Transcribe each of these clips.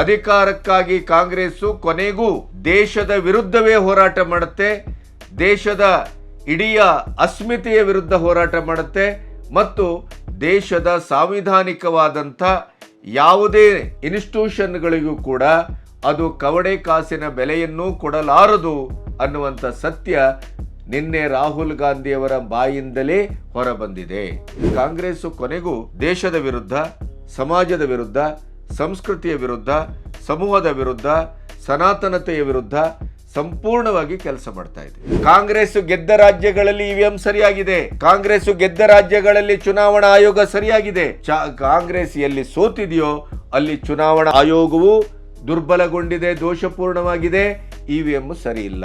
ಅಧಿಕಾರಕ್ಕಾಗಿ ಕಾಂಗ್ರೆಸ್ಸು ಕೊನೆಗೂ ದೇಶದ ವಿರುದ್ಧವೇ ಹೋರಾಟ ಮಾಡುತ್ತೆ, ದೇಶದ ಇಡೀ ಅಸ್ಮಿತೆಯ ವಿರುದ್ಧ ಹೋರಾಟ ಮಾಡುತ್ತೆ ಮತ್ತು ದೇಶದ ಸಾಂವಿಧಾನಿಕವಾದಂಥ ಯಾವುದೇ ಇನ್ಸ್ಟಿಟ್ಯೂಷನ್ಗಳಿಗೂ ಕೂಡ ಅದು ಕವಡೆ ಕಾಸಿನ ಬೆಲೆಯನ್ನೂ ಕೊಡಲಾರದು ಅನ್ನುವಂಥ ಸತ್ಯ ನಿನ್ನೆ ರಾಹುಲ್ ಗಾಂಧಿಯವರ ಬಾಯಿಂದಲೇ ಹೊರಬಂದಿದೆ. ಕಾಂಗ್ರೆಸ್ ಕೊನೆಗೂ ದೇಶದ ವಿರುದ್ಧ, ಸಮಾಜದ ವಿರುದ್ಧ ಸಂಸ್ಕೃತಿಯ ವಿರುದ್ಧ, ಸಮೂಹದ ವಿರುದ್ಧ, ಸನಾತನತೆಯ ವಿರುದ್ಧ ಸಂಪೂರ್ಣವಾಗಿ ಕೆಲಸ ಮಾಡ್ತಾ ಇದೆ. ಕಾಂಗ್ರೆಸ್ ಗೆದ್ದ ರಾಜ್ಯಗಳಲ್ಲಿ ಇವಿಎಂ ಸರಿಯಾಗಿದೆ. ಕಾಂಗ್ರೆಸ್ ಗೆದ್ದ ರಾಜ್ಯಗಳಲ್ಲಿ ಚುನಾವಣಾ ಆಯೋಗ ಸರಿಯಾಗಿದೆ. ಕಾಂಗ್ರೆಸ್ ಎಲ್ಲಿ ಸೋತಿದೆಯೋ ಅಲ್ಲಿ ಚುನಾವಣಾ ಆಯೋಗವು ದುರ್ಬಲಗೊಂಡಿದೆ, ದೋಷಪೂರ್ಣವಾಗಿದೆ. ಇವಿಎಂ ಸರಿ ಇಲ್ಲ.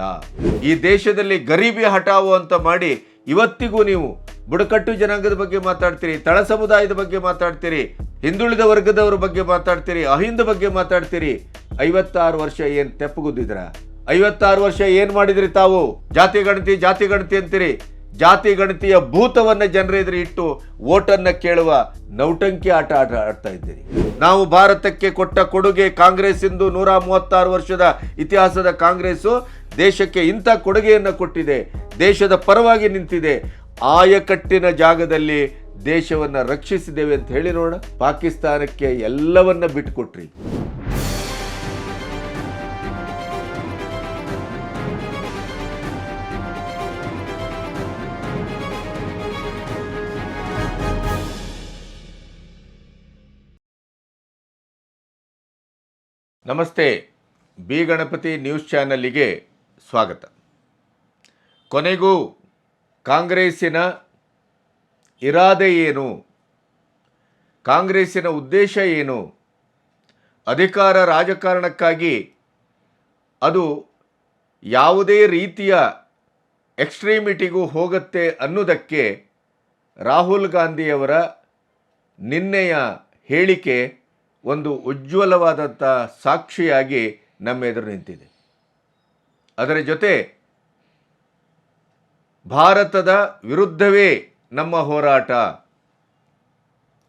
ಈ ದೇಶದಲ್ಲಿ ಗರೀಬಿ ಹಟಾವು ಅಂತ ಮಾಡಿ ಇವತ್ತಿಗೂ ನೀವು ಬುಡಕಟ್ಟು ಜನಾಂಗದ ಬಗ್ಗೆ ಮಾತಾಡ್ತೀರಿ, ತಳ ಸಮುದಾಯದ ಬಗ್ಗೆ ಮಾತಾಡ್ತೀರಿ ಹಿಂದುಳಿದ ವರ್ಗದವರ ಬಗ್ಗೆ ಮಾತಾಡ್ತೀರಿ, ಅಹಿಂದ ಬಗ್ಗೆ ಮಾತಾಡ್ತೀರಿ? ಐವತ್ತಾರು ವರ್ಷ ಏನು ತೆಪ್ಪಗುದ್ದಿದ್ರ ಐವತ್ತಾರು ವರ್ಷ ಏನು ಮಾಡಿದ್ರಿ ತಾವು? ಜಾತಿ ಗಣತಿ ಜಾತಿ ಗಣತಿ ಅಂತೀರಿ. ಜಾತಿ ಗಣತಿಯ ಭೂತವನ್ನ ಜನರ ಎದುರು ಇಟ್ಟು ಓಟನ್ನ ಕೇಳುವ ನೌಟಂಕಿ ಆಟ ಆಟ ಆಡ್ತಾ ಇದ್ದೀರಿ. ನಾವು ಭಾರತಕ್ಕೆ ಕೊಟ್ಟ ಕೊಡುಗೆ ಕಾಂಗ್ರೆಸ್ ಇಂದು ನೂರ ಮೂವತ್ತಾರು ವರ್ಷದ ಇತಿಹಾಸದ ಕಾಂಗ್ರೆಸ್ಸು ದೇಶಕ್ಕೆ ಇಂಥ ಕೊಡುಗೆಯನ್ನು ಕೊಟ್ಟಿದೆ. ದೇಶದ ಪರವಾಗಿ ನಿಂತಿದೆ. ಆಯಕಟ್ಟಿನ ಜಾಗದಲ್ಲಿ ದೇಶವನ್ನ ರಕ್ಷಿಸಿದ್ದೇವೆ ಅಂತ ಹೇಳಿ ನೋಡ. ಪಾಕಿಸ್ತಾನಕ್ಕೆ ಎಲ್ಲವನ್ನ ಬಿಟ್ಟುಕೊಟ್ರಿ ನಮಸ್ತೆ. ಬಿ ಗಣಪತಿ ನ್ಯೂಸ್ ಚಾನಲ್ಗೆ ಸ್ವಾಗತ. ಕೊನೆಗೂ ಕಾಂಗ್ರೆಸ್ಸಿನ ಇರಾದೆ ಏನು? ಕಾಂಗ್ರೆಸ್ಸಿನ ಉದ್ದೇಶ ಏನು? ಅಧಿಕಾರ ರಾಜಕಾರಣಕ್ಕಾಗಿ ಅದು ಯಾವುದೇ ರೀತಿಯ ಎಕ್ಸ್ಟ್ರೀಮಿಟಿಗೂ ಹೋಗುತ್ತೆ ಅನ್ನೋದಕ್ಕೆ ರಾಹುಲ್ ಗಾಂಧಿಯವರ ನಿನ್ನೆಯ ಹೇಳಿಕೆ ಒಂದು ಉಜ್ವಲವಾದಂಥ ಸಾಕ್ಷಿಯಾಗಿ ನಮ್ಮ ಎದುರು ನಿಂತಿದೆ. ಅದರ ಜೊತೆ ಭಾರತದ ವಿರುದ್ಧವೇ ನಮ್ಮ ಹೋರಾಟ.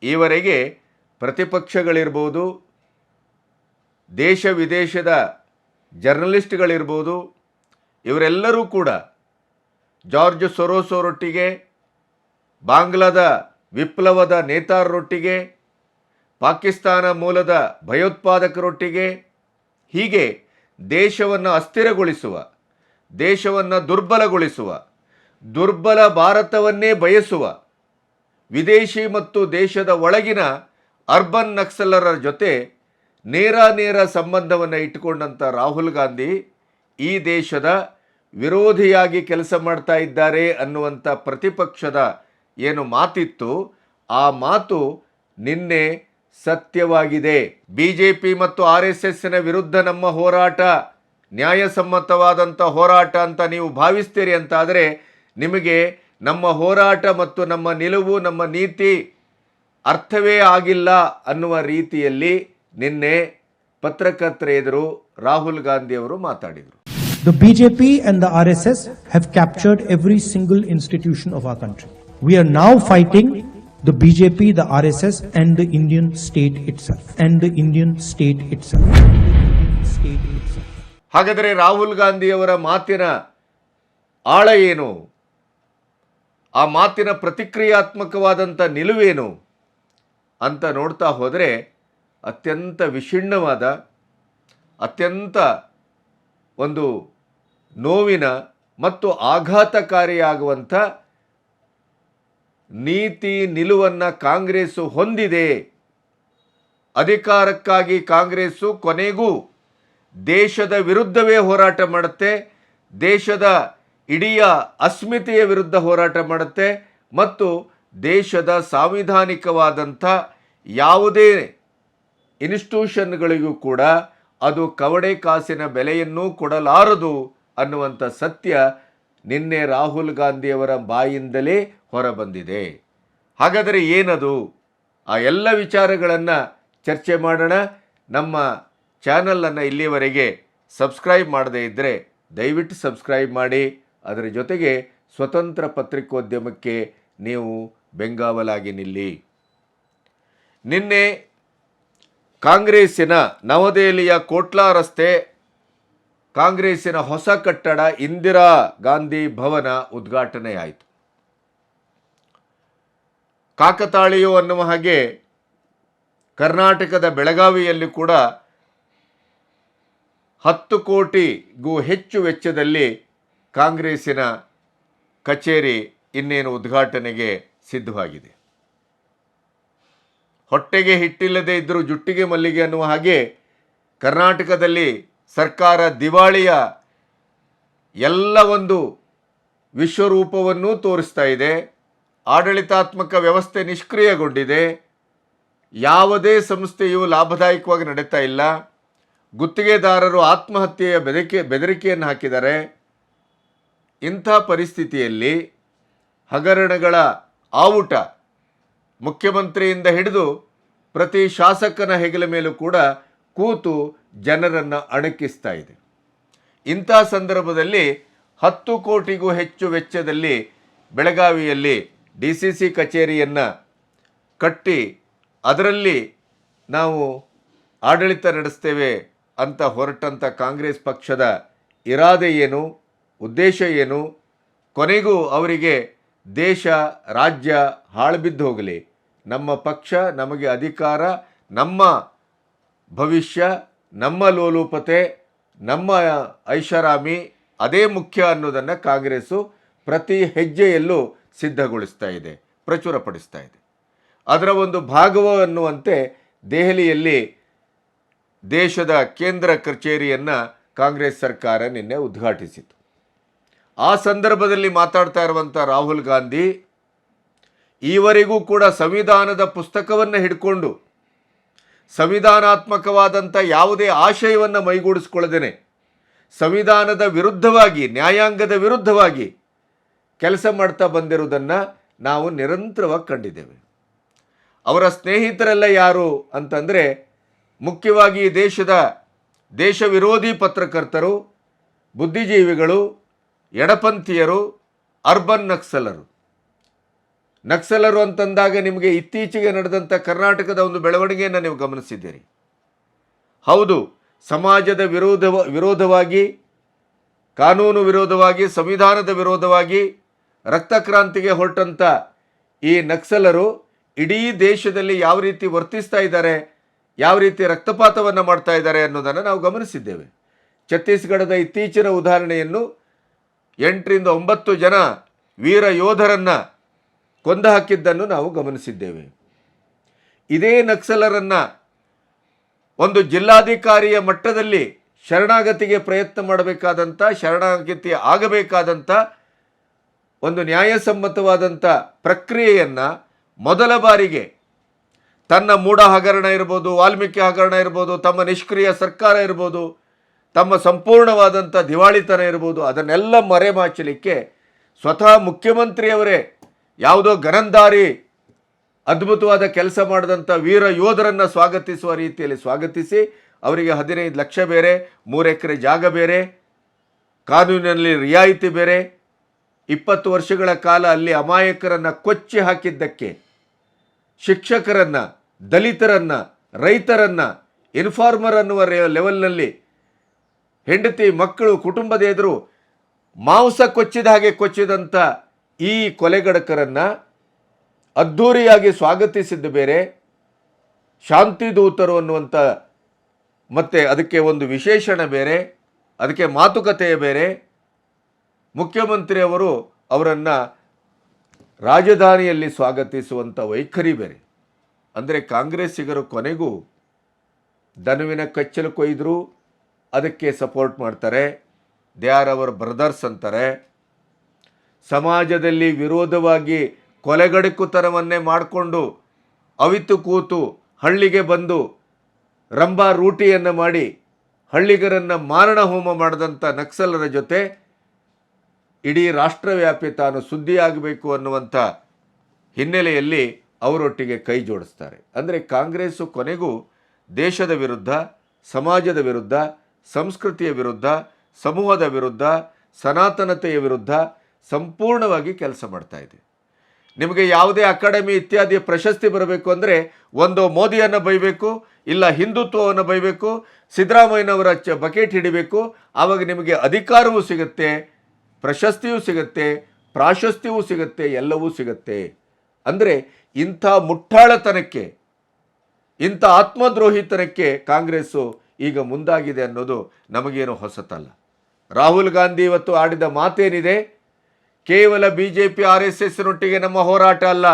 ಈವರೆಗೆ ಪ್ರತಿಪಕ್ಷಗಳಿರ್ಬೋದು ದೇಶ ವಿದೇಶದ ಜರ್ನಲಿಸ್ಟ್ಗಳಿರ್ಬೋದು, ಇವರೆಲ್ಲರೂ ಕೂಡ ಜಾರ್ಜ್ ಸೊರೋಸೊರೊಟ್ಟಿಗೆ, ಬಾಂಗ್ಲಾದ ವಿಪ್ಲವದ ನೇತಾರರೊಟ್ಟಿಗೆ, ಪಾಕಿಸ್ತಾನ ಮೂಲದ ಭಯೋತ್ಪಾದಕರೊಟ್ಟಿಗೆ, ಹೀಗೆ ದೇಶವನ್ನು ಅಸ್ಥಿರಗೊಳಿಸುವ, ದೇಶವನ್ನು ದುರ್ಬಲಗೊಳಿಸುವ ದುರ್ಬಲ ಭಾರತವನ್ನೇ ಬಯಸುವ ವಿದೇಶಿ ಮತ್ತು ದೇಶದ ಒಳಗಿನ ಅರ್ಬನ್ ನಕ್ಸಲರ ಜೊತೆ ನೇರ ನೇರ ಸಂಬಂಧವನ್ನು ಇಟ್ಟುಕೊಂಡಂಥ ರಾಹುಲ್ ಗಾಂಧಿ ಈ ದೇಶದ ವಿರೋಧಿಯಾಗಿ ಕೆಲಸ ಮಾಡ್ತಾ ಇದ್ದಾರೆ ಅನ್ನುವಂಥ ಪ್ರತಿಪಕ್ಷದ ಏನು ಮಾತಿತ್ತು, ಆ ಮಾತು ನಿನ್ನೆ ಸತ್ಯವಾಗಿದೆ. ಬಿ ಜೆ ಪಿ ಮತ್ತು ಆರ್ ಎಸ್ ಎಸ್ನ ವಿರುದ್ಧ ನಮ್ಮ ಹೋರಾಟ ನ್ಯಾಯಸಮ್ಮತವಾದಂಥ ಹೋರಾಟ ಅಂತ ನೀವು ಭಾವಿಸ್ತೀರಿ ಅಂತಾದರೆ ನಿಮಗೆ ನಮ್ಮ ಹೋರಾಟ ಮತ್ತು ನಮ್ಮ ನಿಲುವು ನಮ್ಮ ನೀತಿ ಅರ್ಥವೇ ಆಗಿಲ್ಲ ಅನ್ನುವ ರೀತಿಯಲ್ಲಿ ನಿನ್ನೆ ಪತ್ರಕರ್ತರ ಎದುರು ರಾಹುಲ್ ಗಾಂಧಿಯವರು ಮಾತಾಡಿದರು The BJP and the RSS have captured every single institution of our country. We are now fighting the BJP, the RSS, and the Indian state itself. And the Indian state itself. Indian state itself. ಹಾಗಾದರೆ ರಾಹುಲ್ ಗಾಂಧಿಯವರ ಮಾತಿನ ಆಳ ಏನು ಆ ಮಾತಿನ ಪ್ರತಿಕ್ರಿಯಾತ್ಮಕವಾದಂಥ ನಿಲುವೇನು ಅಂತ ನೋಡ್ತಾ ಹೋದರೆ ಅತ್ಯಂತ ವಿಷಿಣ್ಣವಾದ ಅತ್ಯಂತ ಒಂದು ನೋವಿನ ಮತ್ತು ಆಘಾತಕಾರಿಯಾಗುವಂಥ ನೀತಿ ನಿಲುವನ್ನು ಕಾಂಗ್ರೆಸ್ಸು ಹೊಂದಿದೆ. ಅಧಿಕಾರಕ್ಕಾಗಿ ಕಾಂಗ್ರೆಸ್ಸು ಕೊನೆಗೂ ದೇಶದ ವಿರುದ್ಧವೇ ಹೋರಾಟ ಮಾಡುತ್ತೆ, ದೇಶದ ಇಡೀ ಅಸ್ಮಿತೆಯ ವಿರುದ್ಧ ಹೋರಾಟ ಮಾಡುತ್ತೆ ಮತ್ತು ದೇಶದ ಸಾಂವಿಧಾನಿಕವಾದಂಥ ಯಾವುದೇ ಇನ್ಸ್ಟಿಟ್ಯೂಷನ್ಗಳಿಗೂ ಕೂಡ ಅದು ಕವಡೆ ಕಾಸಿನ ಬೆಲೆಯನ್ನೂ ಕೊಡಲಾರದು ಅನ್ನುವಂಥ ಸತ್ಯ ನಿನ್ನೆ ರಾಹುಲ್ ಗಾಂಧಿಯವರ ಬಾಯಿಂದಲೇ ಹೊರಬಂದಿದೆ. ಹಾಗಾದರೆ ಏನದು? ಆ ಎಲ್ಲ ವಿಚಾರಗಳನ್ನು ಚರ್ಚೆ ಮಾಡೋಣ. ನಮ್ಮ ಚಾನಲನ್ನು ಇಲ್ಲಿಯವರೆಗೆ ಸಬ್ಸ್ಕ್ರೈಬ್ ಮಾಡದೇ ಇದ್ದರೆ ದಯವಿಟ್ಟು ಸಬ್ಸ್ಕ್ರೈಬ್ ಮಾಡಿ. ಅದರ ಜೊತೆಗೆ ಸ್ವತಂತ್ರ ಪತ್ರಿಕೋದ್ಯಮಕ್ಕೆ ನೀವು ಬೆಂಗಾವಲಾಗಿ ನಿಲ್ಲಿ. ನಿನ್ನೆ ಕಾಂಗ್ರೆಸ್ಸಿನ ನವದೆಹಲಿಯ ಕೋಟ್ಲಾ ರಸ್ತೆ, ಕಾಂಗ್ರೆಸ್ಸಿನ ಹೊಸ ಕಟ್ಟಡ ಇಂದಿರಾ ಗಾಂಧಿ ಭವನ ಉದ್ಘಾಟನೆಯಾಯಿತು. ಕಾಕತಾಳಿಯು ಅನ್ನುವ ಹಾಗೆ ಕರ್ನಾಟಕದ ಬೆಳಗಾವಿಯಲ್ಲಿ ಕೂಡ ಹತ್ತು ಕೋಟಿಗೂ ಹೆಚ್ಚು ವೆಚ್ಚದಲ್ಲಿ ಕಾಂಗ್ರೆಸ್ಸಿನ ಕಚೇರಿ ಇನ್ನೇನು ಉದ್ಘಾಟನೆಗೆ ಸಿದ್ಧವಾಗಿದೆ. ಹೊಟ್ಟೆಗೆ ಹಿಟ್ಟಿಲ್ಲದೆ ಇದ್ದರೂ ಜುಟ್ಟಿಗೆ ಮಲ್ಲಿಗೆ ಅನ್ನುವ ಹಾಗೆ ಕರ್ನಾಟಕದಲ್ಲಿ ಸರ್ಕಾರ ದಿವಾಳಿಯ ಎಲ್ಲ ಒಂದು ವಿಶ್ವರೂಪವನ್ನೂ ತೋರಿಸ್ತಾ ಇದೆ. ಆಡಳಿತಾತ್ಮಕ ವ್ಯವಸ್ಥೆ ನಿಷ್ಕ್ರಿಯಗೊಂಡಿದೆ. ಯಾವುದೇ ಸಂಸ್ಥೆಯು ಲಾಭದಾಯಕವಾಗಿ ನಡೀತಾ ಇಲ್ಲ. ಗುತ್ತಿಗೆದಾರರು ಆತ್ಮಹತ್ಯೆಯ ಬೆದರಿಕೆ ಬೆದರಿಕೆಯನ್ನು ಹಾಕಿದ್ದಾರೆ. ಇಂಥ ಪರಿಸ್ಥಿತಿಯಲ್ಲಿ ಹಗರಣಗಳ ಆವುಟ ಮುಖ್ಯಮಂತ್ರಿಯಿಂದ ಹಿಡಿದು ಪ್ರತಿ ಶಾಸಕನ ಹೆಗಲ ಮೇಲೂ ಕೂಡ ಕೂತು ಜನರನ್ನು ಅಣಕಿಸ್ತಾ ಇದೆ. ಇಂಥ ಸಂದರ್ಭದಲ್ಲಿ ಹತ್ತು ಕೋಟಿಗೂ ಹೆಚ್ಚು ವೆಚ್ಚದಲ್ಲಿ ಬೆಳಗಾವಿಯಲ್ಲಿ ಡಿ ಸಿ ಸಿ ಕಚೇರಿಯನ್ನು ಕಟ್ಟಿ ಅದರಲ್ಲಿ ನಾವು ಆಡಳಿತ ನಡೆಸ್ತೇವೆ ಅಂತ ಹೊರಟಂಥ ಕಾಂಗ್ರೆಸ್ ಪಕ್ಷದ ಇರಾದೆ ಏನು? ಉದ್ದೇಶ ಏನು? ಕೊನೆಗೂ ಅವರಿಗೆ ದೇಶ, ರಾಜ್ಯ ಹಾಳುಬಿದ್ದು ಹೋಗಲಿ. ನಮ್ಮ ಪಕ್ಷ ನಮಗೆ ಅಧಿಕಾರ, ನಮ್ಮ ಭವಿಷ್ಯ, ನಮ್ಮ ಲೋಲೋಪತೆ, ನಮ್ಮ ಐಷಾರಾಮಿ, ಅದೇ ಮುಖ್ಯ ಅನ್ನೋದನ್ನು ಕಾಂಗ್ರೆಸ್ಸು ಪ್ರತಿ ಹೆಜ್ಜೆಯಲ್ಲೂ ಸಿದ್ಧಗೊಳಿಸ್ತಾ ಇದೆ, ಪ್ರಚುರಪಡಿಸ್ತಾ ಇದೆ. ಅದರ ಒಂದು ಭಾಗವ ಅನ್ನುವಂತೆ ದೆಹಲಿಯಲ್ಲಿ ದೇಶದ ಕೇಂದ್ರ ಕಚೇರಿಯನ್ನು ಕಾಂಗ್ರೆಸ್ ಸರ್ಕಾರ ನಿನ್ನೆ ಉದ್ಘಾಟಿಸಿತು ಆ ಸಂದರ್ಭದಲ್ಲಿ ಮಾತಾಡ್ತಾ ಇರುವಂಥ ರಾಹುಲ್ ಗಾಂಧಿ ಈವರೆಗೂ ಕೂಡ ಸಂವಿಧಾನದ ಪುಸ್ತಕವನ್ನು ಹಿಡ್ಕೊಂಡು ಸಂವಿಧಾನಾತ್ಮಕವಾದಂಥ ಯಾವುದೇ ಆಶಯವನ್ನು ಮೈಗೂಡಿಸ್ಕೊಳ್ಳದೇನೆ, ಸಂವಿಧಾನದ ವಿರುದ್ಧವಾಗಿ, ನ್ಯಾಯಾಂಗದ ವಿರುದ್ಧವಾಗಿ ಕೆಲಸ ಮಾಡ್ತಾ ಬಂದಿರುವುದನ್ನು ನಾವು ನಿರಂತರವಾಗಿ ಕಂಡಿದ್ದೇವೆ. ಅವರ ಸ್ನೇಹಿತರೆಲ್ಲ ಯಾರು ಅಂತಂದರೆ, ಮುಖ್ಯವಾಗಿ ದೇಶದ ದೇಶ ವಿರೋಧಿ ಪತ್ರಕರ್ತರು, ಬುದ್ಧಿಜೀವಿಗಳು ಎಡಪಂಥೀಯರು, ಅರ್ಬನ್ ನಕ್ಸಲರು. ನಕ್ಸಲರು ಅಂತಂದಾಗ ನಿಮಗೆ ಇತ್ತೀಚೆಗೆ ನಡೆದಂಥ ಕರ್ನಾಟಕದ ಒಂದು ಬೆಳವಣಿಗೆಯನ್ನು ನೀವು ಗಮನಿಸಿದ್ದೀರಿ. ಹೌದು, ಸಮಾಜದ ವಿರೋಧ ವಿರೋಧವಾಗಿ, ಕಾನೂನು ವಿರೋಧವಾಗಿ, ಸಂವಿಧಾನದ ವಿರೋಧವಾಗಿ ರಕ್ತಕ್ರಾಂತಿಗೆ ಹೊರಟಂಥ ಈ ನಕ್ಸಲರು ಇಡೀ ದೇಶದಲ್ಲಿ ಯಾವ ರೀತಿ ವರ್ತಿಸ್ತಾ ಇದ್ದಾರೆ, ಯಾವ ರೀತಿ ರಕ್ತಪಾತವನ್ನು ಮಾಡ್ತಾ ಇದ್ದಾರೆ ಅನ್ನೋದನ್ನು ನಾವು ಗಮನಿಸಿದ್ದೇವೆ. ಛತ್ತೀಸ್ಗಢದ ಇತ್ತೀಚಿನ ಉದಾಹರಣೆಯನ್ನು ಎಂಟರಿಂದ ಒಂಬತ್ತು ಜನ ವೀರ ಯೋಧರನ್ನು ಕೊಂದು ಹಾಕಿದ್ದನ್ನು ನಾವು ಗಮನಿಸಿದ್ದೇವೆ. ಇದೇ ನಕ್ಸಲರನ್ನು ಒಂದು ಜಿಲ್ಲಾಧಿಕಾರಿಯ ಮಟ್ಟದಲ್ಲಿ ಶರಣಾಗತಿಗೆ ಪ್ರಯತ್ನ ಮಾಡಬೇಕಾದಂಥ ಶರಣಾಗತಿ ಆಗಬೇಕಾದಂಥ ಒಂದು ನ್ಯಾಯಸಮ್ಮತವಾದಂಥ ಪ್ರಕ್ರಿಯೆಯನ್ನು ಮೊದಲ ಬಾರಿಗೆ ತನ್ನ ಮೂಢ ಹಗರಣ ಇರ್ಬೋದು, ವಾಲ್ಮೀಕಿ ಹಗರಣ ಇರ್ಬೋದು, ತಮ್ಮ ನಿಷ್ಕ್ರಿಯ ಸರ್ಕಾರ ಇರ್ಬೋದು ತಮ್ಮ ಸಂಪೂರ್ಣವಾದಂಥ ದಿವಾಳಿತನ ಇರ್ಬೋದು, ಅದನ್ನೆಲ್ಲ ಮರೆಮಾಚಲಿಕ್ಕೆ ಸ್ವತಃ ಮುಖ್ಯಮಂತ್ರಿಯವರೇ ಯಾವುದೋ ಗನಂದಾರಿ, ಅದ್ಭುತವಾದ ಕೆಲಸ ಮಾಡಿದಂಥ ವೀರ ಯೋಧರನ್ನು ಸ್ವಾಗತಿಸುವ ರೀತಿಯಲ್ಲಿ ಸ್ವಾಗತಿಸಿ, ಅವರಿಗೆ ಹದಿನೈದು ಲಕ್ಷ ಬೇರೆ, ಮೂರು ಎಕರೆ ಜಾಗ ಬೇರೆ, ಕಾನೂನಿನಲ್ಲಿ ರಿಯಾಯಿತಿ ಬೇರೆ, ಇಪ್ಪತ್ತು ವರ್ಷಗಳ ಕಾಲ ಅಲ್ಲಿ ಅಮಾಯಕರನ್ನು ಕೊಚ್ಚಿ ಹಾಕಿದ್ದಕ್ಕೆ, ಶಿಕ್ಷಕರನ್ನು, ದಲಿತರನ್ನು, ರೈತರನ್ನು ಇನ್ಫಾರ್ಮರ್ ಅನ್ನುವ ಲೆವೆಲ್ನಲ್ಲಿ ಹೆಂಡತಿ, ಮಕ್ಕಳು, ಕುಟುಂಬದ ಎದುರು ಮಾಂಸ ಕೊಚ್ಚಿದ ಹಾಗೆ ಕೊಚ್ಚಿದಂಥ ಈ ಕೊಲೆಗಡಕರನ್ನು ಅದ್ಧೂರಿಯಾಗಿ ಸ್ವಾಗತಿಸಿದ್ದು ಬೇರೆ. ಶಾಂತಿದೂತರು ಅನ್ನುವಂಥ ಮತ್ತು ಅದಕ್ಕೆ ಒಂದು ವಿಶೇಷಣ ಬೇರೆ, ಅದಕ್ಕೆ ಮಾತುಕತೆಯ ಬೇರೆ. ಮುಖ್ಯಮಂತ್ರಿಯವರು ಅವರನ್ನು ರಾಜಧಾನಿಯಲ್ಲಿ ಸ್ವಾಗತಿಸುವಂಥ ವೈಖರಿ ಬೇರೆ. ಅಂದರೆ ಕಾಂಗ್ರೆಸ್ಸಿಗರು ಕೊನೆಗೂ ದನುವಿನ ಕಚ್ಚಲು ಕೊಯ್ದರೂ ಅದಕ್ಕೆ ಸಪೋರ್ಟ್ ಮಾಡ್ತಾರೆ. ದೇ ಆರ್ ಅವರ್ ಬ್ರದರ್ಸ್ ಅಂತಾರೆ. ಸಮಾಜದಲ್ಲಿ ವಿರೋಧವಾಗಿ ಕೊಲೆಗಡುಕುತನವನ್ನೇ ಮಾಡಿಕೊಂಡು ಅವಿತು ಕೂತು ಹಳ್ಳಿಗೆ ಬಂದು ರಂಭಾ ರೂಟಿಯನ್ನು ಮಾಡಿ ಹಳ್ಳಿಗರನ್ನು ಮಾರಣ ಹೋಮ ಮಾಡಿದಂಥ ನಕ್ಸಲರ ಜೊತೆ ಇಡೀ ರಾಷ್ಟ್ರವ್ಯಾಪಿ ತಾನು ಸುದ್ದಿಯಾಗಬೇಕು ಅನ್ನುವಂಥ ಹಿನ್ನೆಲೆಯಲ್ಲಿ ಅವರೊಟ್ಟಿಗೆ ಕೈ ಜೋಡಿಸ್ತಾರೆ. ಅಂದರೆ ಕಾಂಗ್ರೆಸ್ಸು ಕೊನೆಗೂ ದೇಶದ ವಿರುದ್ಧ, ಸಮಾಜದ ವಿರುದ್ಧ ಸಂಸ್ಕೃತಿಯ ವಿರುದ್ಧ, ಸಮೂಹದ ವಿರುದ್ಧ, ಸನಾತನತೆಯ ವಿರುದ್ಧ ಸಂಪೂರ್ಣವಾಗಿ ಕೆಲಸ ಮಾಡ್ತಾ ಇದೆ. ನಿಮಗೆ ಯಾವುದೇ ಅಕಾಡೆಮಿ ಇತ್ಯಾದಿ ಪ್ರಶಸ್ತಿ ಬರಬೇಕು ಅಂದರೆ ಒಂದು ಮೋದಿಯನ್ನು ಬೈಬೇಕು, ಇಲ್ಲ ಹಿಂದುತ್ವವನ್ನು ಬೈಬೇಕು, ಸಿದ್ದರಾಮಯ್ಯನವರ ಚ ಬಕೆಟ್ ಹಿಡಿಬೇಕು, ಆವಾಗ ನಿಮಗೆ ಅಧಿಕಾರವೂ ಸಿಗುತ್ತೆ, ಪ್ರಶಸ್ತಿಯೂ ಸಿಗುತ್ತೆ, ಪ್ರಾಶಸ್ತ್ಯವೂ ಸಿಗುತ್ತೆ, ಎಲ್ಲವೂ ಸಿಗುತ್ತೆ. ಅಂದರೆ ಇಂಥ ಮುಟ್ಟಾಳತನಕ್ಕೆ, ಇಂಥ ಆತ್ಮದ್ರೋಹಿತನಕ್ಕೆ ಕಾಂಗ್ರೆಸ್ಸು ಈಗ ಮುಂದಾಗಿದೆ ಅನ್ನೋದು ನಮಗೇನು ಹೊಸತಲ್ಲ. ರಾಹುಲ್ ಗಾಂಧಿ ಇವತ್ತು ಆಡಿದ ಮಾತೇನಿದೆ? ಕೇವಲ B J P R S ಎಸ್ನೊಟ್ಟಿಗೆ ನಮ್ಮ ಹೋರಾಟ ಅಲ್ಲ.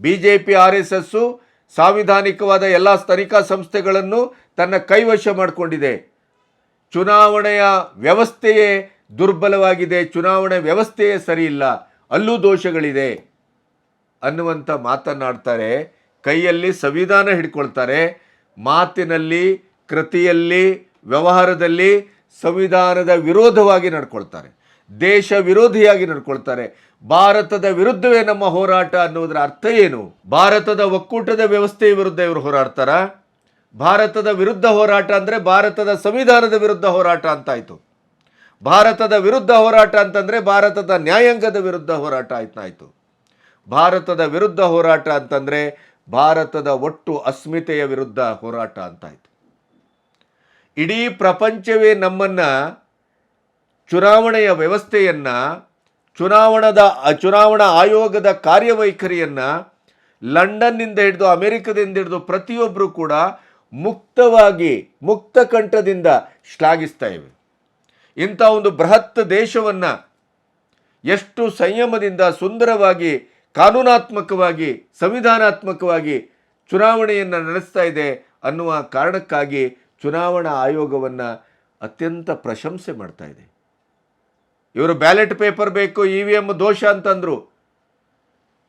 B J P R S S ಸಾಂವಿಧಾನಿಕವಾದ ಎಲ್ಲ ತನಿಖಾ ಸಂಸ್ಥೆಗಳನ್ನು ತನ್ನ ಕೈವಶ ಮಾಡಿಕೊಂಡಿದೆ. ಚುನಾವಣೆಯ ವ್ಯವಸ್ಥೆಯೇ ದುರ್ಬಲವಾಗಿದೆ, ಚುನಾವಣೆ ವ್ಯವಸ್ಥೆಯೇ ಸರಿಯಿಲ್ಲ, ಅಲ್ಲೂ ದೋಷಗಳಿದೆ ಅನ್ನುವಂಥ ಮಾತನ್ನಾಡ್ತಾರೆ, ಕೈಯಲ್ಲಿ ಸಂವಿಧಾನ ಹಿಡ್ಕೊಳ್ತಾರೆ, ಮಾತಿನಲ್ಲಿ ಕೃತಿಯಲ್ಲಿ, ವ್ಯವಹಾರದಲ್ಲಿ ಸಂವಿಧಾನದ ವಿರೋಧವಾಗಿ ನಡ್ಕೊಳ್ತಾರೆ. ದೇಶ ವಿರೋಧಿಯಾಗಿ ನಡ್ಕೊಳ್ತಾರೆ. ಭಾರತದ ವಿರುದ್ಧವೇ ನಮ್ಮ ಹೋರಾಟ ಅನ್ನೋದರ ಅರ್ಥ ಏನು? ಭಾರತದ ಒಕ್ಕೂಟದ ವ್ಯವಸ್ಥೆಯ ವಿರುದ್ಧ ಇವರು ಹೋರಾಡ್ತಾರ? ಭಾರತದ ವಿರುದ್ಧ ಹೋರಾಟ ಅಂದರೆ ಭಾರತದ ಸಂವಿಧಾನದ ವಿರುದ್ಧ ಹೋರಾಟ ಅಂತಾಯಿತು. ಭಾರತದ ವಿರುದ್ಧ ಹೋರಾಟ ಅಂತಂದರೆ ಭಾರತದ ನ್ಯಾಯಾಂಗದ ವಿರುದ್ಧ ಹೋರಾಟ ಆಯ್ತಾಯಿತು. ಭಾರತದ ವಿರುದ್ಧ ಹೋರಾಟ ಅಂತಂದರೆ ಭಾರತದ ಒಟ್ಟು ಅಸ್ಮಿತೆಯ ವಿರುದ್ಧ ಹೋರಾಟ ಅಂತಾಯ್ತು. ಇಡೀ ಪ್ರಪಂಚವೇ ನಮ್ಮನ್ನು ಚುನಾವಣೆಯ ವ್ಯವಸ್ಥೆಯನ್ನು, ಚುನಾವಣದ, ಚುನಾವಣಾ ಆಯೋಗದ ಕಾರ್ಯವೈಖರಿಯನ್ನು ಲಂಡನ್ನಿಂದ ಹಿಡಿದು ಅಮೆರಿಕದಿಂದ ಹಿಡಿದು ಪ್ರತಿಯೊಬ್ಬರು ಕೂಡ ಮುಕ್ತವಾಗಿ, ಮುಕ್ತ ಕಂಠದಿಂದ ಶ್ಲಾಘಿಸ್ತಾ ಇವೆ. ಇಂಥ ಒಂದು ಬೃಹತ್ ದೇಶವನ್ನು ಎಷ್ಟು ಸಂಯಮದಿಂದ ಸುಂದರವಾಗಿ, ಕಾನೂನಾತ್ಮಕವಾಗಿ, ಸಂವಿಧಾನಾತ್ಮಕವಾಗಿ ಚುನಾವಣೆಯನ್ನು ನಡೆಸ್ತಾ ಇದೆ ಅನ್ನುವ ಕಾರಣಕ್ಕಾಗಿ ಚುನಾವಣಾ ಆಯೋಗವನ್ನು ಅತ್ಯಂತ ಪ್ರಶಂಸೆ ಮಾಡ್ತಾ ಇದೆ. ಇವರು ಬ್ಯಾಲೆಟ್ ಪೇಪರ್ ಬೇಕು, ಇ ವಿ ಎಂ ದೋಷ ಅಂತಂದರು.